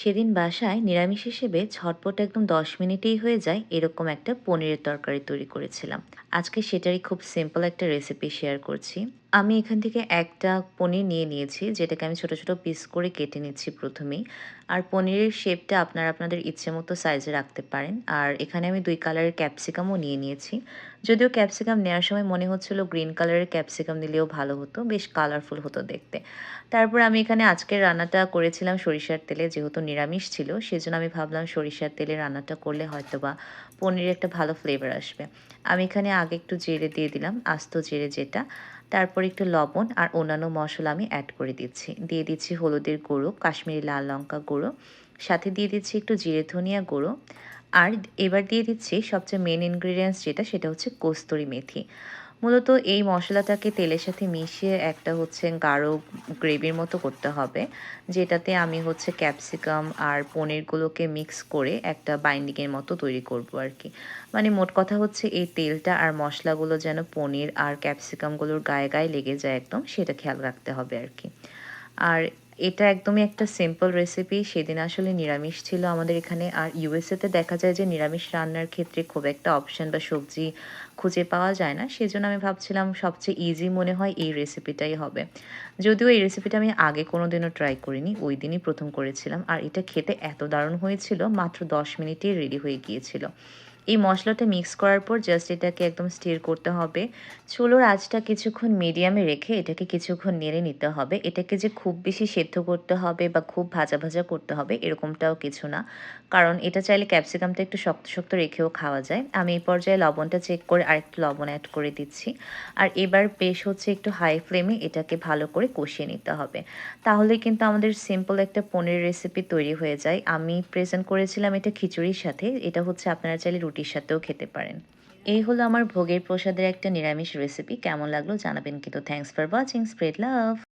সেদিন বাসায় নিরামিষ হিসেবে ছটপট একদম দশ মিনিটেই হয়ে যায় এরকম একটা পনিরের তরকারি তৈরি করেছিলাম। আজকে সেটারই খুব সিম্পল একটা রেসিপি শেয়ার করছি। আমি এখান থেকে একটা পনির নিয়ে নিয়েছি, যেটাকে আমি ছোট ছোট পিস করে কেটে নিচ্ছি প্রথমেই। আর পনিরের শেপটা আপনারা আপনাদের ইচ্ছে মতো সাইজে রাখতে পারেন। আর এখানে আমি দুই কালারের ক্যাপসিকামও নিয়ে নিয়েছি। যদিও ক্যাপসিকাম নেওয়ার সময় মনে হচ্ছিল গ্রিন কালারের ক্যাপসিকাম নিলেও ভালো হতো, বেশ কালারফুল হতো দেখতে। তারপর আমি এখানে আজকের রান্নাটা করেছিলাম সরিষার তেলে, যেহেতু নিরামিষ ছিল, সেজন্য আমি ভাবলাম সরিষার তেলে রান্নাটা করলে হয়তো বা পনিরের একটা ভালো ফ্লেভার আসবে। আমি এখানে আগে একটু জিরে দিয়ে দিলাম, আস্ত জিরে যেটা। তারপর একটু লবণ আর অন্যান্য মশলা আমি অ্যাড করে দিচ্ছি। দিয়ে দিচ্ছি হলুদের গুঁড়ো, কাশ্মীরি লাল লঙ্কা গুঁড়ো, সাথে দিয়ে দিচ্ছি একটু জিরে ধনিয়া গুঁড়ো আর এবার দিয়ে দিচ্ছি সবচেয়ে মেন ইনগ্রিডিয়েন্টস যেটা, সেটা হচ্ছে কস্তুরি মেথি। মূলত এই মশলাটাকে তেলের সাথে মিশিয়ে একটা হচ্ছে গাঢ় গ্রেভির মতো করতে হবে, যেটাতে আমি হচ্ছে ক্যাপসিকাম আর পনিরগুলোকে মিক্স করে একটা বাইন্ডিংয়ের মতো তৈরি করব আর কি মানে মোট কথা হচ্ছে এই তেলটা আর মশলাগুলো যেন পনির আর ক্যাপসিকামগুলোর গায়ে গায়ে লেগে যায় একদম, সেটা খেয়াল রাখতে হবে আর কি আর এটা একদমই একটা সিম্পল রেসিপি সেদিন আসলে নিরামিষ ছিল আমাদের এখানে। আর ইউএসএতে দেখা যায় যে নিরামিষ রান্নার ক্ষেত্রে খুব একটা অপশন বা সবজি খুঁজে পাওয়া যায় না। সেজন্য আমি ভাবছিলাম সবচেয়ে ইজি মনে হয় এই রেসিপিটাই হবে। যদিও এই রেসিপিটা আমি আগে কোনো দিনও ট্রাই করিনি, ওই দিনই প্রথম করেছিলাম। আর এটা খেতে এত দারুণ হয়েছিল, মাত্র দশ মিনিটেই রেডি হয়ে গিয়েছিল। এই মশলাটা মিক্স করার পর জাস্ট এটাকে একদম স্টির করতে হবে। চুলোর আঁচটা কিছুক্ষণ মিডিয়ামে রেখে এটাকে কিছুক্ষণ নেড়ে নিতে হবে। এটাকে যে খুব বেশি সেদ্ধ করতে হবে বা খুব ভাজা ভাজা করতে হবে এরকমটাও কিছু না। কারণ এটা চাইলে ক্যাপসিকামটা একটু শক্ত শক্ত রেখেও খাওয়া যায়। আমি এই পর্যায়ে লবণটা চেক করে আরেকটু লবণ অ্যাড করে দিচ্ছি। আর এবার বেশ হচ্ছে একটু হাই ফ্লেমে এটাকে ভালো করে কষিয়ে নিতে হবে। তাহলে কিন্তু আমাদের সিম্পল একটা পনির রেসিপি তৈরি হয়ে যায়। আমি প্রেজেন্ট করেছিলাম এটা খিচুড়ির সাথে। এটা হচ্ছে আপনারা চাইলে রুটির সাথেও খেতে পারেন। এই হলো আমার ভোগের প্রসাদের একটা নিরামিষ রেসিপি কেমন লাগল জানাবেন কিন্তু। Thanks for watching spread love